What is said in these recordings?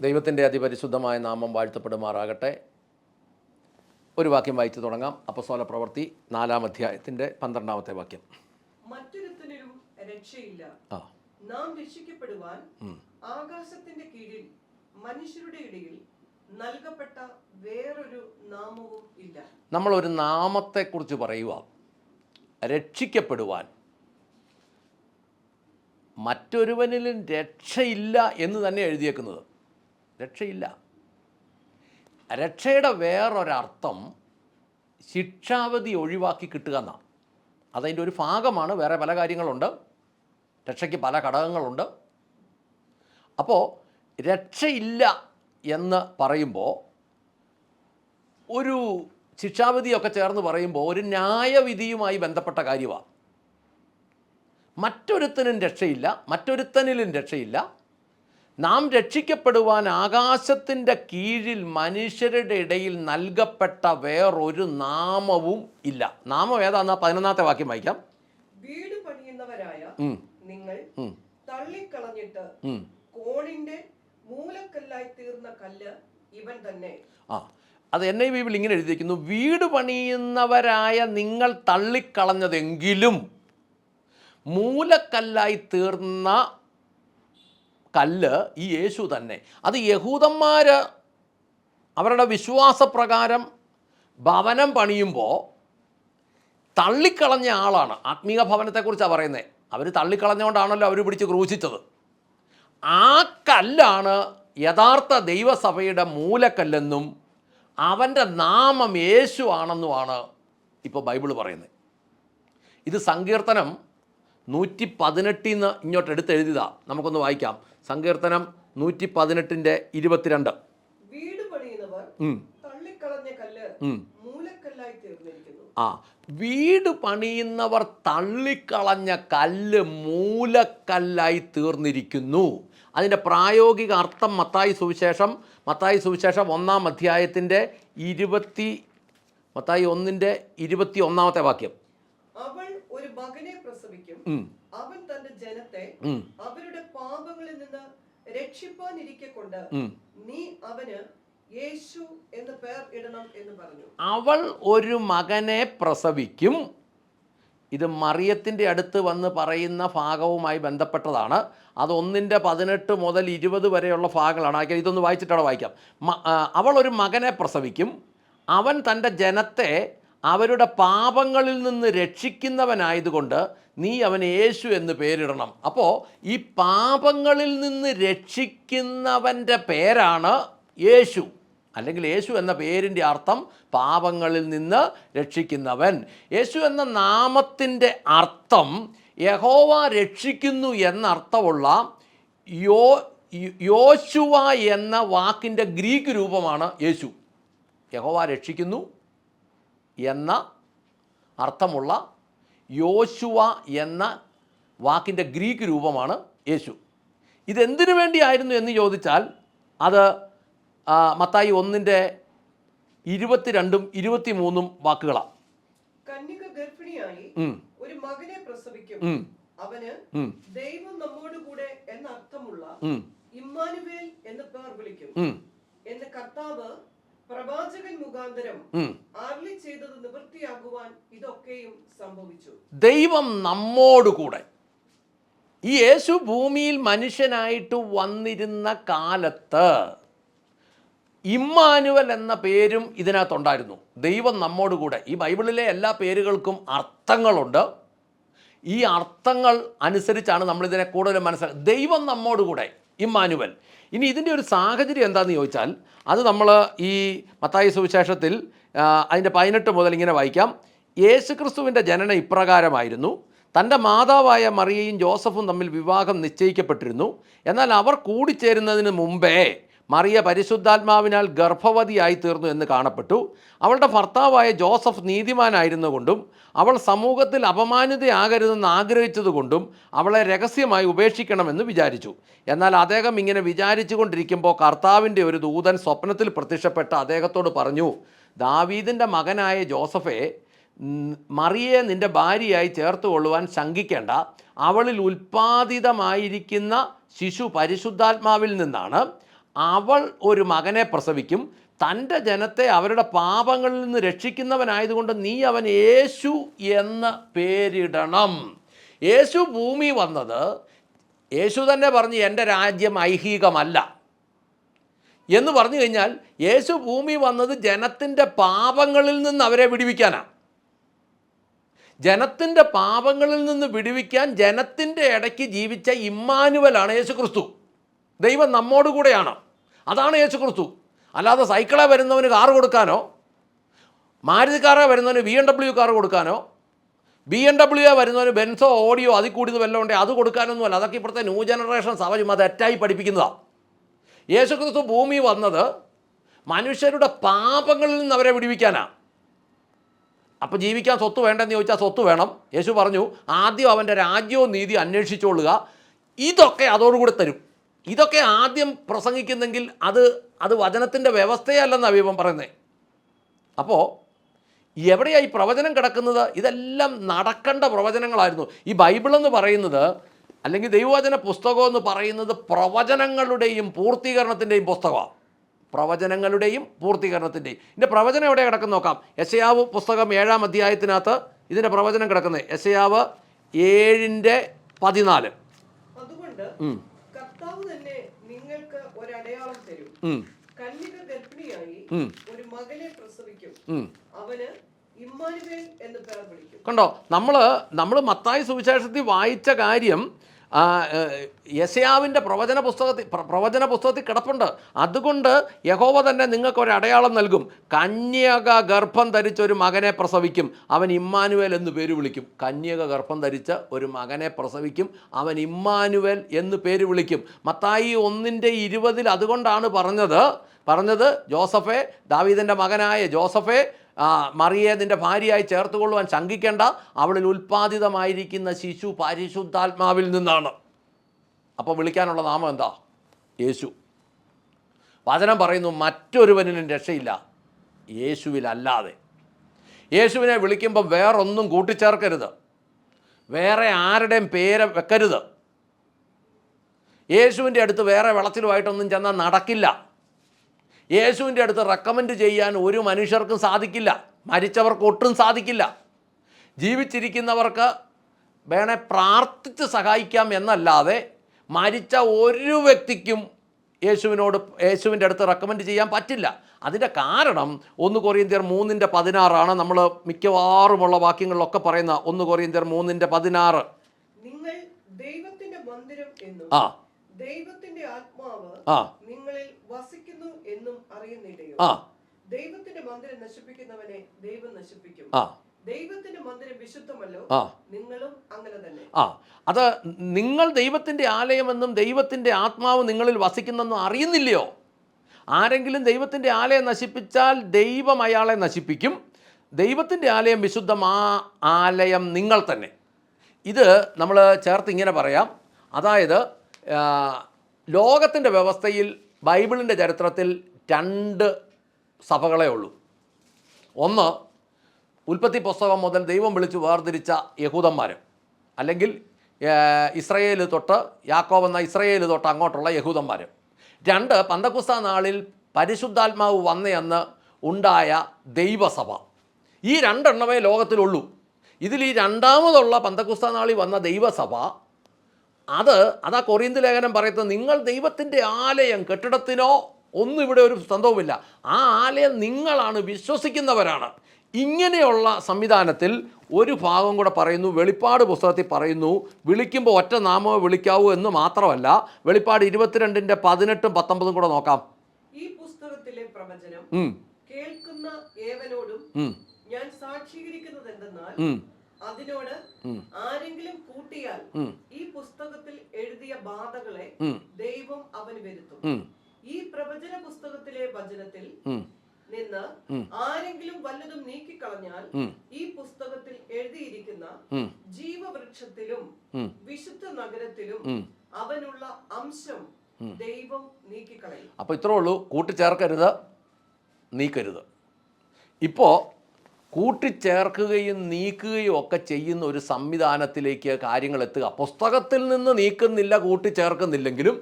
ദൈവത്തിന്റെ അതിപരിശുദ്ധമായ നാമം വാഴ്ത്തപ്പെടുമാറാകട്ടെ. ഒരു വാക്യം വായിച്ചു തുടങ്ങാം. അപ്പസോല പ്രവൃത്തി നാലാം അധ്യായത്തിന്റെ പന്ത്രണ്ടാമത്തെ വാക്യം. മറ്റൊരുത്തനും രക്ഷയില്ല. നാം രക്ഷിക്കപ്പെടുവാൻ ആകാശത്തിന്റെ കീഴിൽ മനുഷ്യരുടെ ഇടയിൽ നൽകപ്പെട്ട വേറൊരു നാമവും ഇല്ല. നമ്മൾ ഒരു നാമത്തെക്കുറിച്ച് പറയുക. രക്ഷിക്കപ്പെടുവാൻ. മറ്റൊരുവനിലും രക്ഷയില്ല എന്ന് തന്നെ എഴുതിയേക്കുന്നത്. രക്ഷയില്ല. രക്ഷയുടെ വേറൊരർത്ഥം ശിക്ഷാവധി ഒഴിവാക്കി കിട്ടുക എന്നാണ് അതതിന്റെ ഒരു ഭാഗമാണ് വേറെ പല കാര്യങ്ങളുണ്ട്. രക്ഷയ്ക്ക് പല ഘടകങ്ങളുണ്ട്. അപ്പോൾ രക്ഷയില്ല എന്ന് പറയുമ്പോൾ ഒരു ശിക്ഷാവിധിയൊക്കെ ചേർന്ന് പറയുമ്പോൾ ഒരു ന്യായവിധിയുമായി ബന്ധപ്പെട്ട കാര്യമാണ് മറ്റൊരുത്തനും രക്ഷയില്ല മറ്റൊരുത്തനിലും രക്ഷയില്ല. നാം രക്ഷിക്കപ്പെടുവാൻ ആകാശത്തിന്റെ കീഴിൽ മനുഷ്യരുടെ ഇടയിൽ നൽകപ്പെട്ട വേറൊരു നാമവും ഇല്ല. നാമം ഏതാന്നാ? പതിനൊന്നാമത്തെ വാക്യം വായിക്കാം. വീട് പണിയുന്നവരായ നിങ്ങൾ തള്ളിക്കളഞ്ഞിട്ട് കോണിന്റെ മൂലക്കല്ലായി തീർന്ന കല്ല് ഇവൻ തന്നെ. ആ അത് എൻ ഐ ബൈബിൾ ഇങ്ങനെ എഴുതിയിരിക്കുന്നു. വീട് പണിയുന്നവരായ നിങ്ങൾ തള്ളിക്കളഞ്ഞതെങ്കിലും മൂലക്കല്ലായി തീർന്ന കല്ല് ഈ യേശു തന്നെ. അത് യഹൂദന്മാർ അവരുടെ വിശ്വാസപ്രകാരം ഭവനം പണിയുമ്പോൾ തള്ളിക്കളഞ്ഞ ആളാണ്. ആത്മീയ ഭവനത്തെക്കുറിച്ചാണ് പറയുന്നത് അവർ തള്ളിക്കളഞ്ഞുകൊണ്ടാണല്ലോ അവർ പിടിച്ച് ക്രൂശിച്ചത്. ആ കല്ലാണ് യഥാർത്ഥ ദൈവസഭയുടെ മൂലക്കല്ലെന്നും അവന്റെ നാമം യേശു ആണെന്നുമാണ് ഇപ്പോൾ ബൈബിൾ പറയുന്നത് ഇത് സങ്കീർത്തനം നൂറ്റി പതിനെട്ടിൽ നിന്ന് ഇങ്ങോട്ട് എഴുതിയതാണ് നമുക്കൊന്ന് വായിക്കാം. സങ്കീർത്തനം നൂറ്റി പതിനെട്ടിന്റെ ഇരുപത്തിരണ്ട് ആ വീട് പണിയുന്നവർ തള്ളിക്കളഞ്ഞ കല്ല് മൂലക്കല്ലായി തീർന്നിരിക്കുന്നു. അതിന്റെ പ്രായോഗിക അർത്ഥം മത്തായി സുവിശേഷം മത്തായി സുവിശേഷം ഒന്നാം അധ്യായത്തിന്റെ ഇരുപത്തി മത്തായി ഒന്നിന്റെ ഇരുപത്തി ഒന്നാമത്തെ വാക്യം. അവൾ ഒരു മകനെ പ്രസവിക്കും. അവൻ തന്റെ ജനത്തെ അവരുടെ പാപങ്ങളിൽ നിന്ന് രക്ഷിപ്പാനിരിക്കെ കൊണ്ട് നീ അവന് യേശു എന്ന് പേർ ഇടണം എന്ന് പറഞ്ഞു. അവൾ ഒരു മകനെ പ്രസവിക്കും. ഇത് മറിയത്തിന്റെ അടുത്ത് വന്ന് പറയുന്ന ഭാഗവുമായി ബന്ധപ്പെട്ടതാണ്. അത് ഒന്നിന്റെ പതിനെട്ട് മുതൽ ഇരുപത് വരെയുള്ള ഭാഗങ്ങളാണ്. ആക്കിയാൽ ഇതൊന്ന് വായിച്ചിട്ടാണ് വായിക്കാം. അവൾ ഒരു മകനെ പ്രസവിക്കും. അവൻ തന്റെ ജനത്തെ അവരുടെ പാപങ്ങളിൽ നിന്ന് രക്ഷിക്കുന്നവനായതുകൊണ്ട് നീ അവന് യേശു എന്ന് പേരിടണം. അപ്പോൾ ഈ പാപങ്ങളിൽ നിന്ന് രക്ഷിക്കുന്നവന്റെ പേരാണ് യേശു. അല്ലെങ്കിൽ യേശു എന്ന പേരിന്റെ അർത്ഥം പാപങ്ങളിൽ നിന്ന് രക്ഷിക്കുന്നവൻ. യേശു എന്ന നാമത്തിന്റെ അർത്ഥം യഹോവ രക്ഷിക്കുന്നു എന്നർത്ഥമുള്ള യോ യോശുവ എന്ന വാക്കിന്റെ ഗ്രീക്ക് രൂപമാണ് യേശു. യഹോവ രക്ഷിക്കുന്നു എന്ന അർത്ഥമുള്ള യോശുവ എന്ന വാക്കിന്റെ ഗ്രീക്ക് രൂപമാണ് യേശു. ഇതെന്തിനു വേണ്ടിയായിരുന്നു എന്ന് ചോദിച്ചാൽ അത് മത്തായി ഒന്നിന്റെ ഇരുപത്തിരണ്ടും ഇരുപത്തിമൂന്നും വാക്കുകളാണ്. കന്യക ഗർഭിണിയായി ഒരു മകനെ പ്രസവിക്കും. അവന് ദൈവം നമ്മോടുകൂടെ എന്ന അർത്ഥമുള്ള ഉം, ഇമ്മാനുവേൽ എന്ന് പേർ വിളിക്കും. എന്ന് കർത്താവ് പ്രവാചകൻ മുഖാന്തരം ഉം. അരുളി ചെയ്തത് നിവൃത്തിയാകുവാൻ ഇതൊക്കെയും സംഭവിച്ചു. ദൈവം നമ്മോടുകൂടെ. ഈ യേശു ഭൂമിയിൽ മനുഷ്യനായിട്ട് വന്നിരുന്ന കാലത്ത് ഇമ്മാനുവൽ എന്ന പേരും ഇതിനകത്തുണ്ടായിരുന്നു. ദൈവം നമ്മോടുകൂടെ. ഈ ബൈബിളിലെ എല്ലാ പേരുകൾക്കും അർത്ഥങ്ങളുണ്ട്. ഈ അർത്ഥങ്ങൾ അനുസരിച്ചാണ് നമ്മളിതിനെ കൂടുതൽ മനസ്സിലാക്കുക ദൈവം നമ്മോടുകൂടെ ഇമ്മാനുവൽ. ഇനി ഇതിന്റെ ഒരു സാഹചര്യം എന്താണെന്ന് ചോദിച്ചാൽ അത് നമ്മൾ ഈ മത്തായ സുവിശേഷത്തിൽ അതിന്റെ പതിനെട്ട് മുതൽ ഇങ്ങനെ വായിക്കാം. യേശുക്രിസ്തുവിന്റെ ജനനം ഇപ്രകാരമായിരുന്നു. തന്റെ മാതാവായ മറിയയും ജോസഫും തമ്മിൽ വിവാഹം നിശ്ചയിക്കപ്പെട്ടിരുന്നു. എന്നാൽ അവർ കൂടിച്ചേരുന്നതിന് മുമ്പേ മറിയ പരിശുദ്ധാത്മാവിനാൽ ഗർഭവതിയായി തീർന്നു എന്ന് കാണപ്പെട്ടു. അവളുടെ ഭർത്താവായ ജോസഫ് നീതിമാനായിരുന്നുകൊണ്ടും അവൾ സമൂഹത്തിൽ അപമാനിതയാകരുതെന്ന് ആഗ്രഹിച്ചതുകൊണ്ടും അവളെ രഹസ്യമായി ഉപേക്ഷിക്കണമെന്ന് വിചാരിച്ചു. എന്നാൽ അദ്ദേഹം ഇങ്ങനെ വിചാരിച്ചു കൊണ്ടിരിക്കുമ്പോൾ കർത്താവിന്റെ ഒരു ദൂതൻ സ്വപ്നത്തിൽ പ്രത്യക്ഷപ്പെട്ട അദ്ദേഹത്തോട് പറഞ്ഞു ദാവീദിന്റെ മകനായ ജോസഫെ മറിയെ നിന്റെ ഭാര്യയായി ചേർത്ത് കൊള്ളുവാൻ ശങ്കിക്കേണ്ട. അവളിൽ ഉൽപ്പാദിതമായിരിക്കുന്ന ശിശു പരിശുദ്ധാത്മാവിൽ നിന്നാണ്. അവൾ ഒരു മകനെ പ്രസവിക്കും. തന്റെ ജനത്തെ അവരുടെ പാപങ്ങളിൽ നിന്ന് രക്ഷിക്കുന്നവനായതുകൊണ്ട് നീ അവൻ യേശു എന്ന് പേരിടണം. യേശു ഭൂമി വന്നത് യേശു തന്നെ പറഞ്ഞ് എന്റെ രാജ്യം ഐഹികമല്ല. എന്ന് പറഞ്ഞു കഴിഞ്ഞാൽ യേശു ഭൂമി വന്നത് ജനത്തിന്റെ പാപങ്ങളിൽ നിന്ന് അവരെ വിടിവിക്കാനാണ്. ജനത്തിന്റെ പാപങ്ങളിൽ നിന്ന് വിടുവിക്കാൻ ജനത്തിന്റെ ഇടയ്ക്ക് ജീവിച്ച ഇമ്മാനുവലാണ് യേശു ക്രിസ്തു. ദൈവം നമ്മോട് കൂടെയാണ്. അതാണ് യേശു ക്രിസ്തു അല്ലാതെ സൈക്കിളെ വരുന്നവന് കാർ കൊടുക്കാനോ മാരുതിക്കാറെ വരുന്നവന് ബി എം ഡബ്ല്യു കാർ കൊടുക്കാനോ ബി എം ഡബ്ല്യു വരുന്നവന് ബെൻസോ ഓഡിയോ അതിൽ കൂടിയത് വല്ലതും ഉണ്ടെങ്കിൽ അത് കൊടുക്കാനൊന്നുമല്ല. അതൊക്കെ ഇപ്പോഴത്തെ ന്യൂ ജനറേഷൻ സഭ ചുമ്മാ തെറ്റായി പഠിപ്പിക്കുന്നതാണ് യേശുക്രിസ്തു ഭൂമി വന്നത് മനുഷ്യരുടെ പാപങ്ങളിൽ നിന്ന് അവരെ വിടുവിക്കാനാണ് അപ്പോൾ ജീവിക്കാൻ സ്വത്ത് വേണ്ടെന്ന് ചോദിച്ചാൽ സ്വത്ത് വേണം. യേശു പറഞ്ഞു ആദ്യം അവന്റെ രാജ്യവും നീതി അന്വേഷിച്ചുകൊള്ളുക. ഇതൊക്കെ അതോടുകൂടി തരും. ഇതൊക്കെ ആദ്യം പ്രസംഗിക്കുന്നെങ്കിൽ അത് അത് വചനത്തിന്റെ വ്യവസ്ഥയല്ലെന്നാണ് വിവം പറയുന്നത് അപ്പോൾ എവിടെയാണ് ഈ പ്രവചനം കിടക്കുന്നത്? ഇതെല്ലാം നടക്കേണ്ട പ്രവചനങ്ങളായിരുന്നു. ഈ ബൈബിൾ എന്ന് പറയുന്നത് അല്ലെങ്കിൽ ദൈവവചന പുസ്തകം എന്ന് പറയുന്നത് പ്രവചനങ്ങളുടെയും പൂർത്തീകരണത്തിന്റെയും പുസ്തകമാണ് പ്രവചനങ്ങളുടെയും പൂർത്തീകരണത്തിന്റെയും. ഇതിന്റെ പ്രവചനം എവിടെ കിടക്കുന്ന നോക്കാം. യശയാവ് പുസ്തകം ഏഴാം അധ്യായത്തിനകത്ത് ഇതിന്റെ പ്രവചനം കിടക്കുന്നത്. യശയാവ് ഏഴിന്റെ പതിനാല്. അതുകൊണ്ട് ഉം. കർത്താവ് തന്നെ നിങ്ങൾക്ക് ഒരടയാളം തരും. കന്യക ഗർഭിണിയായി ഒരു മകനെ പ്രസവിക്കും. അവന് കണ്ടോ നമ്മൾ നമ്മൾ മത്തായി സുവിശേഷത്തിൽ വായിച്ച കാര്യം ഏഹ്, പ്രവചന പുസ്തകത്തിൽ പ്രവചന പുസ്തകത്തിൽ കിടപ്പുണ്ട്. അതുകൊണ്ട് യഹോവ തന്നെ നിങ്ങൾക്ക് ഒരു അടയാളം നൽകും. കന്യക ഗർഭം ധരിച്ച ഒരു മകനെ പ്രസവിക്കും. അവൻ ഇമ്മാനുവേൽ എന്ന് പേര് വിളിക്കും. കന്യക ഗർഭം ധരിച്ച ഒരു മകനെ പ്രസവിക്കും. അവൻ ഇമ്മാനുവേൽ എന്ന് പേര് വിളിക്കും. മത്തായി ഒന്നിന്റെ ഇരുപതിൽ അതുകൊണ്ടാണ് പറഞ്ഞത്. പറഞ്ഞത് ജോസഫെ ദാവീദിന്റെ മകനായ ജോസഫെ മറിയെ നിന്റെ ഭാര്യയായി ചേർത്തുകൊള്ളുവാൻ ശങ്കിക്കേണ്ട അവളിൽ ഉൽപ്പാദിതമായിരിക്കുന്ന ശിശു പരിശുദ്ധാത്മാവിൽ നിന്നാണ്. അപ്പോൾ വിളിക്കാനുള്ള നാമം എന്താ? യേശു. വചനം പറയുന്നു മറ്റൊരുവനും രക്ഷയില്ല. യേശുവിലല്ലാതെ. യേശുവിനെ വിളിക്കുമ്പോൾ വേറൊന്നും കൂട്ടിച്ചേർക്കരുത്. വേറെ ആരുടെയും പേര് വെക്കരുത്. യേശുവിന്റെ അടുത്ത് വേറെ വെളച്ചിലുമായിട്ടൊന്നും ചെന്നാൽ നടക്കില്ല. യേശുവിന്റെ അടുത്ത് റെക്കമെൻഡ് ചെയ്യാൻ ഒരു മനുഷ്യർക്കും സാധിക്കില്ല. മരിച്ചവർക്ക് ഒട്ടും സാധിക്കില്ല. ജീവിച്ചിരിക്കുന്നവർക്ക് വേണേ പ്രാർത്ഥിച്ച് സഹായിക്കാം എന്നല്ലാതെ മരിച്ച ഒരു വ്യക്തിക്കും യേശുവിനോട് യേശുവിന്റെ അടുത്ത് റെക്കമെൻഡ് ചെയ്യാൻ പറ്റില്ല. അതിന്റെ കാരണം ഒന്ന് കൊറിയന്തിയർ മൂന്നിന്റെ പതിനാറാണ്. നമ്മൾ മിക്കവാറുമുള്ള വാക്യങ്ങളിലൊക്കെ പറയുന്ന ഒന്ന് കൊറിയന്തിയർ മൂന്നിന്റെ പതിനാറ്. ആ. ദൈവത്തിന്റെ ആത്മാവ് നിങ്ങളിൽ വസിക്കുന്നു എന്നും അറിയുന്നില്ലയോ? ദൈവത്തിന്റെ മന്ദിരം നശിപ്പിക്കുന്നവനെ ദൈവം നശിപ്പിക്കും. ദൈവത്തിന്റെ മന്ദിരം വിശുദ്ധമല്ലോ നിങ്ങളും അങ്ങനെ തന്നെ. ആ. അത് നിങ്ങൾ ദൈവത്തിന്റെ ആലയമെന്നും ദൈവത്തിന്റെ ആത്മാവ് നിങ്ങളിൽ വസിക്കുന്നെന്നും അറിയുന്നില്ലയോ? ആരെങ്കിലും ദൈവത്തിന്റെ ആലയം നശിപ്പിച്ചാൽ ദൈവം അയാളെ നശിപ്പിക്കും. ദൈവത്തിന്റെ ആലയം വിശുദ്ധം ആ ആലയം നിങ്ങൾ തന്നെ. ഇത് നമ്മൾ ചേർത്ത് ഇങ്ങനെ പറയാം. അതായത് ലോകത്തിന്റെ വ്യവസ്ഥയിൽ ബൈബിളിന്റെ ചരിത്രത്തിൽ രണ്ട് സഭകളേ ഉള്ളൂ. ഒന്ന് ഉൽപ്പത്തി പുസ്തകം മുതൽ ദൈവം വിളിച്ച് വേർതിരിച്ച യഹൂദന്മാർ അല്ലെങ്കിൽ ഇസ്രയേൽ തൊട്ട് യാക്കോബ് എന്ന ഇസ്രയേൽ തൊട്ട് അങ്ങോട്ടുള്ള യഹൂദന്മാർ രണ്ട് പന്തക്കുസ്ത നാളിൽ പരിശുദ്ധാത്മാവ് വന്നയെന്ന് ഉണ്ടായ ദൈവസഭ. ഈ രണ്ടെണ്ണമേ ലോകത്തിലുള്ളൂ. ഇതിൽ ഈ രണ്ടാമതുള്ള പന്തക്കുസ്ത നാളിൽ വന്ന ദൈവസഭ അത് അതാ കൊറിയന്ത് ലേഖനം പറയുന്നത് നിങ്ങൾ ദൈവത്തിന്റെ ആലയം കെട്ടിടത്തിനോ ഒന്നും ഇവിടെ ഒരു സ്വന്തവുമില്ല ആ ആലയം നിങ്ങളാണ് വിശ്വസിക്കുന്നവരാണ്. ഇങ്ങനെയുള്ള സംവിധാനത്തിൽ ഒരു ഭാഗം കൂടെ പറയുന്നു വെളിപ്പാട് പുസ്തകത്തിൽ പറയുന്നു വിളിക്കുമ്പോൾ ഒറ്റ നാമമേ വിളിക്കാവൂ എന്ന് മാത്രമല്ല വെളിപ്പാട് ഇരുപത്തിരണ്ടിന്റെ പതിനെട്ടും പത്തൊമ്പതും കൂടെ നോക്കാം. ഈ പുസ്തകത്തിലെ പ്രവചനം കേൾക്കുന്ന ഏവനോടും ഞാൻ സാക്ഷീകരിക്കുന്നത് എന്തെന്നാൽ അതിനോട് ആരെങ്കിലും കൂട്ടിയാൽ പുസ്തകത്തിൽ എഴുതിയ ബാധകളെ ദൈവം അവന് വരുത്തും. ഈ പ്രവചന പുസ്തകത്തിലെ വചനത്തിൽ നിന്ന് ആരെങ്കിലും വല്ലതും നീക്കിക്കളഞ്ഞാൽ ഈ പുസ്തകത്തിൽ എഴുതിയിരിക്കുന്ന ജീവവൃക്ഷത്തിലും വിശുദ്ധ നഗരത്തിലും അവനുള്ള അംശം ദൈവം നീക്കിക്കളയും. അപ്പൊ ഇത്രേ ഉള്ളൂ. കൂട്ടിച്ചേർക്കരുത്. നീക്കരുത്. ഇപ്പോൾ കൂട്ടിച്ചേർക്കുകയും നീക്കുകയും ഒക്കെ ചെയ്യുന്ന ഒരു സംവിധാനത്തിലേക്ക് കാര്യങ്ങൾ എത്തുക. പുസ്തകത്തിൽ നിന്ന് നീക്കുന്നില്ല കൂട്ടിച്ചേർക്കുന്നില്ലെങ്കിലും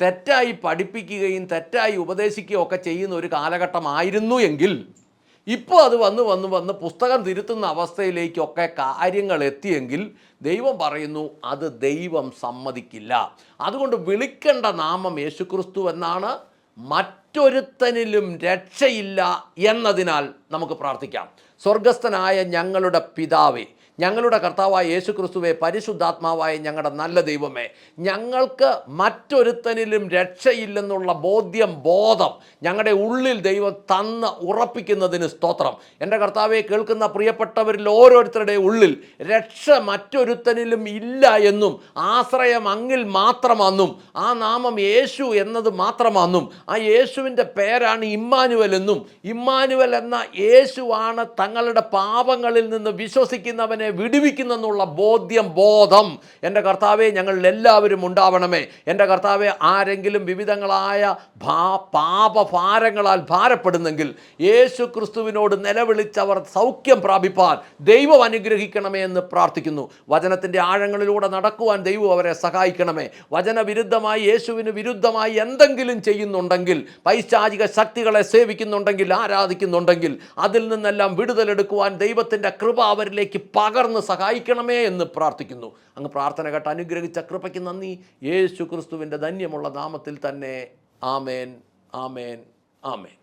തെറ്റായി പഠിപ്പിക്കുകയും തെറ്റായി ഉപദേശിക്കുകയും ഒക്കെ ചെയ്യുന്ന ഒരു കാലഘട്ടമായിരുന്നു എങ്കിൽ ഇപ്പോൾ അത് വന്ന് വന്ന് വന്ന് പുസ്തകം തിരുത്തുന്ന അവസ്ഥയിലേക്കൊക്കെ കാര്യങ്ങൾ എത്തിയെങ്കിൽ ദൈവം പറയുന്നു അത് ദൈവം സമ്മതിക്കില്ല. അതുകൊണ്ട് വിളിക്കേണ്ട നാമം യേശുക്രിസ്തു എന്നാണ് മറ്റൊരുത്തനിലും രക്ഷയില്ല എന്നതിനാൽ നമുക്ക് പ്രാർത്ഥിക്കാം. സ്വർഗസ്ഥനായ ഞങ്ങളുടെ പിതാവേ ഞങ്ങളുടെ കർത്താവായ യേശു ക്രിസ്തുവെ പരിശുദ്ധാത്മാവായ ഞങ്ങളുടെ നല്ല ദൈവമേ ഞങ്ങൾക്ക് മറ്റൊരുത്തനിലും രക്ഷയില്ലെന്നുള്ള ബോധ്യം ബോധം ഞങ്ങളുടെ ഉള്ളിൽ ദൈവം തന്ന് ഉറപ്പിക്കുന്നതിന് സ്തോത്രം. എന്റെ കർത്താവെ കേൾക്കുന്ന പ്രിയപ്പെട്ടവരിൽ ഓരോരുത്തരുടെ ഉള്ളിൽ രക്ഷ മറ്റൊരുത്തനിലും ഇല്ല എന്നും ആശ്രയം അങ്ങിൽ മാത്രമാണെന്നും ആ നാമം യേശു എന്നത് മാത്രമാണെന്നും ആ യേശുവിന്റെ പേരാണ് ഇമ്മാനുവൽ എന്നും ഇമ്മാനുവൽ എന്ന യേശുവാണ് തങ്ങളുടെ പാപങ്ങളിൽ നിന്ന് വിശ്വസിക്കുന്നവനെ വിടുവിക്കുന്നെന്നുള്ള ബോധ്യം ബോധം എന്റെ കർത്താവെ ഞങ്ങളിൽ എല്ലാവരും ഉണ്ടാവണമേ. എന്റെ കർത്താവെ ആരെങ്കിലും വിവിധങ്ങളായ ഭാ പാപഭാരങ്ങളാൽ ഭാരപ്പെടുന്നെങ്കിൽ യേശു ക്രിസ്തുവിനോട് നിലവിളിച്ചവർ സൗഖ്യം പ്രാപിപ്പാൻ ദൈവം അനുഗ്രഹിക്കണമേ എന്ന് പ്രാർത്ഥിക്കുന്നു. വചനത്തിന്റെ ആഴങ്ങളിലൂടെ നടക്കുവാൻ ദൈവം അവരെ സഹായിക്കണമേ. വചനവിരുദ്ധമായി യേശുവിന് വിരുദ്ധമായി എന്തെങ്കിലും ചെയ്യുന്നുണ്ടെങ്കിൽ പൈശാചിക ശക്തികളെ സേവിക്കുന്നുണ്ടെങ്കിൽ ആരാധിക്കുന്നുണ്ടെങ്കിൽ അതിൽ നിന്നെല്ലാം വിടുതലെടുക്കുവാൻ ദൈവത്തിന്റെ കൃപ അവരിലേക്ക് പകർന്ന് സഹായിക്കണമേ എന്ന് പ്രാർത്ഥിക്കുന്നു. അങ്ങ് പ്രാർത്ഥന കേട്ട് അനുഗ്രഹിച്ച കൃപയ്ക്ക് നന്ദി. യേശു ക്രിസ്തുവിന്റെ ധന്യമുള്ള നാമത്തിൽ തന്നെ ആമേൻ ആമേൻ ആമേൻ.